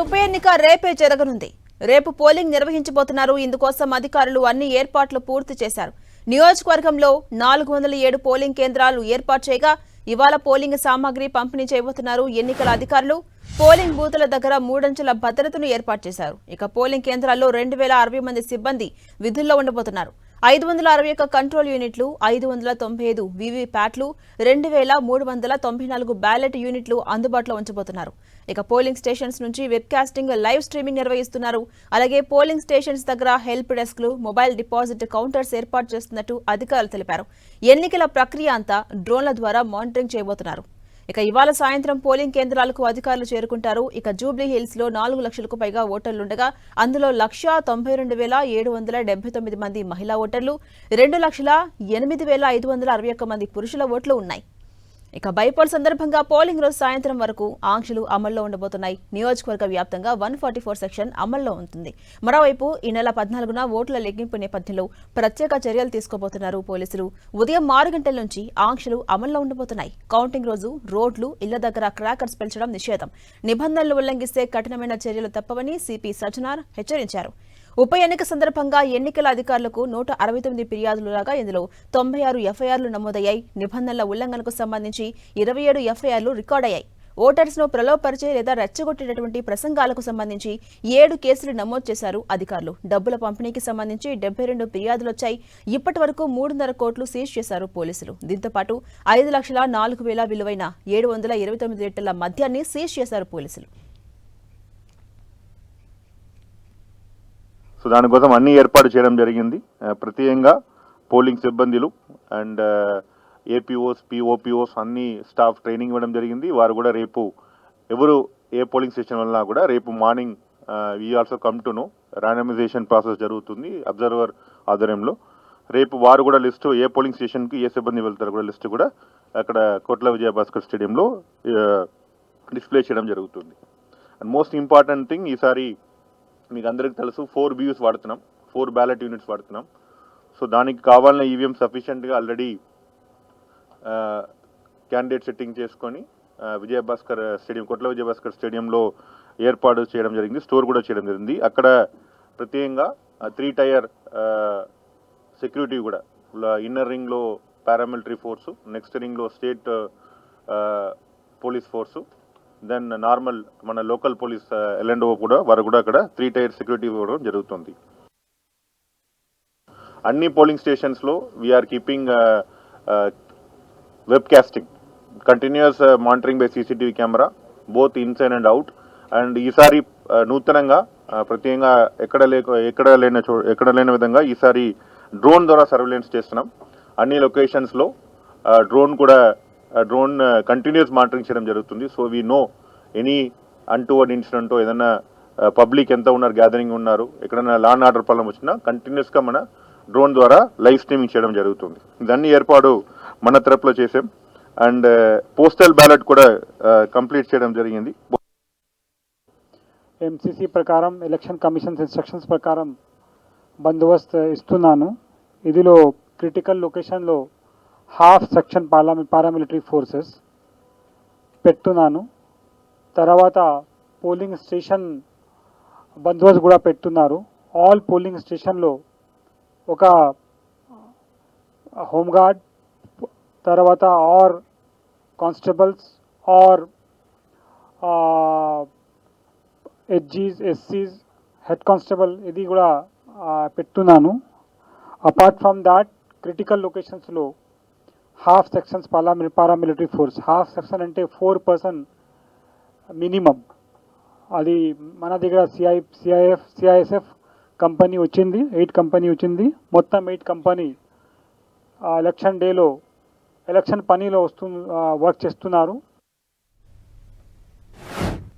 ఉప ఎన్నిక రేపే జరగనుంది. రేపు పోలింగ్ నిర్వహించబోతున్నారు. ఇందుకోసం అధికారులు అన్ని ఏర్పాట్లు పూర్తి చేశారు. నియోజకవర్గంలో నాలుగు వందల ఏడు పోలింగ్ కేంద్రాలు ఏర్పాటు చేయగా ఇవాళ పోలింగ్ సామాగ్రి పంపిణీ చేయబోతున్నారు ఎన్నికల అధికారులు. పోలింగ్ బూతుల దగ్గర మూడంచెల భద్రతను ఏర్పాటు చేశారు. ఇక పోలింగ్ కేంద్రాల్లో రెండు వేల అరవై మంది సిబ్బంది విధుల్లో ఉండబోతున్నారు. ఐదు వందల అరవై ఒక్క కంట్రోల్ యూనిట్లు ఐదు వందల తొంభై ఐదు వీవీప్యాట్లు రెండు వేల మూడు వందల తొంభై నాలుగు బ్యాలెట్ యూనిట్లు అందుబాటులో ఉంచబోతున్నారు. ఇక పోలింగ్ స్టేషన్స్ నుంచి వెబ్కాస్టింగ్ లైవ్ స్ట్రీమింగ్ నిర్వహిస్తున్నారు. అలాగే పోలింగ్ స్టేషన్స్ దగ్గర హెల్ప్ డెస్క్లు మొబైల్ డిపాజిట్ కౌంటర్స్ ఏర్పాటు చేస్తున్నట్టు అధికారులు తెలిపారు. ఎన్నికల ప్రక్రియ అంతా డ్రోన్ల ద్వారా మానిటరింగ్ చేయబోతున్నారు. ఇక ఇవాళ సాయంత్రం పోలింగ్ కేంద్రాలకు అధికారులు చేరుకుంటారు. ఇక జూబ్లీ హిల్స్లో నాలుగు లక్షలకు పైగా ఓటర్లుండగా అందులో లక్ష తొంభై రెండు వేల ఏడు వందల డెబ్బై తొమ్మిది మంది మహిళా ఓటర్లు రెండు లక్షల ఎనిమిది వేల ఐదు వందల అరవై ఒక్క మంది పురుషుల ఓట్లు ఉన్నాయి. ఇక బైపోల్ సందర్భంగా పోలింగ్ రోజు సాయంత్రం వరకు ఆంక్షలు అమల్లో ఉండబోతున్నాయి. నియోజకవర్గ వ్యాప్తంగా వన్ ఫార్టీ ఫోర్ సెక్షన్ అమల్లో ఉంటుంది. మరోవైపు ఈ నెల పద్నాలుగున ఓట్ల లెగ్గింపు నేపథ్యంలో ప్రత్యేక చర్యలు తీసుకోబోతున్నారు పోలీసులు. ఉదయం ఆరు గంటల నుంచి ఆంక్షలు అమల్లో ఉండబోతున్నాయి. కౌంటింగ్ రోజు రోడ్లు ఇళ్ళ దగ్గర క్రాకర్స్ పెంచడం నిషేధం. నిబంధనలు ఉల్లంఘిస్తే కఠినమైన చర్యలు తప్పవని సిపి సజ్జనార్ హెచ్చరించారు. ఉప ఎన్నిక సందర్భంగా ఎన్నికల అధికారులకు నూట అరవై తొమ్మిది ఫిర్యాదులు రాగా ఇందులో తొంభై ఆరు ఎఫ్ఐఆర్లు నమోదయ్యాయి. నిబంధనల ఉల్లంఘనకు సంబంధించి ఇరవై ఏడు ఎఫ్ఐఆర్లు రికార్డయ్యాయి. ఓటర్స్ను ప్రలోపరిచే లేదా రెచ్చగొట్టేటటువంటి ప్రసంగాలకు సంబంధించి ఏడు కేసులు నమోదు చేశారు అధికారులు. డబ్బుల పంపిణీకి సంబంధించి డెబ్బై రెండు ఫిర్యాదులు వచ్చాయి. ఇప్పటి వరకు మూడున్నర కోట్లు సీజ్ చేశారు పోలీసులు. దీంతో పాటు ఐదు లక్షల నాలుగు వేల విలువైన ఏడు వందల ఇరవై తొమ్మిది లీటర్ల మద్యాన్ని సీజ్ చేశారు పోలీసులు. సో దానికోసం అన్ని ఏర్పాటు చేయడం జరిగింది. ప్రత్యేకంగా పోలింగ్ సిబ్బందులు అండ్ ఏపీఓస్ పిఓపిఓస్ అన్ని స్టాఫ్ ట్రైనింగ్ ఇవ్వడం జరిగింది. వారు కూడా రేపు ఎవరు ఏ పోలింగ్ స్టేషన్ వలన కూడా రేపు morning we also come to know randomization process జరుగుతుంది అబ్జర్వర్ ఆధ్వర్యంలో. రేపు వారు కూడా లిస్టు ఏ పోలింగ్ స్టేషన్కి ఏ సిబ్బంది వెళ్తారు కూడా లిస్టు కూడా అక్కడ కోట్ల విజయభాస్కర్ స్టేడియంలో డిస్ప్లే చేయడం జరుగుతుంది. అండ్ మోస్ట్ ఇంపార్టెంట్ థింగ్ ఈసారి మీకు అందరికీ తెలుసు ఫోర్ వ్యూస్ వాడుతున్నాం ఫోర్ బ్యాలెట్ యూనిట్స్ వాడుతున్నాం. సో దానికి కావాలన్న ఈవీఎం సఫిషియెంట్గా ఆల్రెడీ క్యాండిడేట్ సెట్టింగ్ చేసుకొని విజయభాస్కర్ స్టేడియం కొట్ల విజయభాస్కర్ స్టేడియంలో ఏర్పాటు చేయడం జరిగింది స్టోర్ కూడా చేయడం జరిగింది. అక్కడ ప్రత్యేకంగా త్రీ టైర్ సెక్యూరిటీ కూడా ఇన్నర్ రింగ్లో పారామిలిటరీ ఫోర్సు నెక్స్ట్ రింగ్లో state police force then normal మన local police L and O కూడా వారు కూడా అక్కడ త్రీ టైర్ సెక్యూరిటీ ఇవ్వడం జరుగుతుంది. అన్ని polling స్టేషన్స్లో we are keeping web casting continuous monitoring by CCTV camera both inside and out and ఈసారి నూతనంగా uh, ప్రత్యేకంగా ఎక్కడ లేక ఎక్కడ లేని చో ఎక్కడ లేని విధంగా ఈసారి డ్రోన్ ద్వారా సర్వేలెన్స్ చేస్తున్నాం. అన్ని లొకేషన్స్లో డ్రోన్ uh, కూడా డ్రోన్ కంటిన్యూస్ మానిటరింగ్ చేయడం జరుగుతుంది. So we know any untoward incident ఏదైనా పబ్లిక్ ఎంత ఉన్నారు గ్యాదరింగ్ ఉన్నారు ఎక్కడైనా లా అండ్ ఆర్డర్ ప్రాబ్లం వచ్చినా కంటిన్యూస్గా మన డ్రోన్ ద్వారా లైవ్ స్ట్రీమింగ్ చేయడం జరుగుతుంది. దాన్ని ఏర్పాటు మన తరపులో చేసాం అండ్ పోస్టల్ బ్యాలెట్ కూడా కంప్లీట్ చేయడం జరిగింది. ఎంసీసీ ప్రకారం ఎలక్షన్ కమిషన్స్ ఇన్స్ట్రక్షన్స్ ప్రకారం బందోబస్తు ఇస్తున్నాను. ఇదిలో క్రిటికల్ లొకేషన్లో half section para paramilitary forces పెడుతున్నాను తర్వాత పోలింగ్ స్టేషన్ బందోబస్తు కూడా పెడుతున్నారు ఆల్ పోలింగ్ స్టేషన్లో ఒక హోంగార్డ్ తర్వాత ఆర్ కానిస్టేబుల్స్ ఆర్ ఎడ్జీస్ ఎస్సీస్ హెడ్ కానిస్టేబుల్ ఇది కూడా పెట్టున్నాను. Apart from that critical లొకేషన్స్లో half sections paramilitary paramilitary force half section అంటే ఫోర్ పర్సన్ మినిమం అది మన దగ్గర సిఐ సిఐఎఫ్ సిఐఎస్ఎఫ్ కంపెనీ వచ్చింది ఎయిట్ కంపెనీ వచ్చింది మొత్తం ఎయిట్ కంపెనీ ఎలక్షన్ డేలో ఎలక్షన్ పనిలో వస్తు వర్క్ చేస్తున్నారు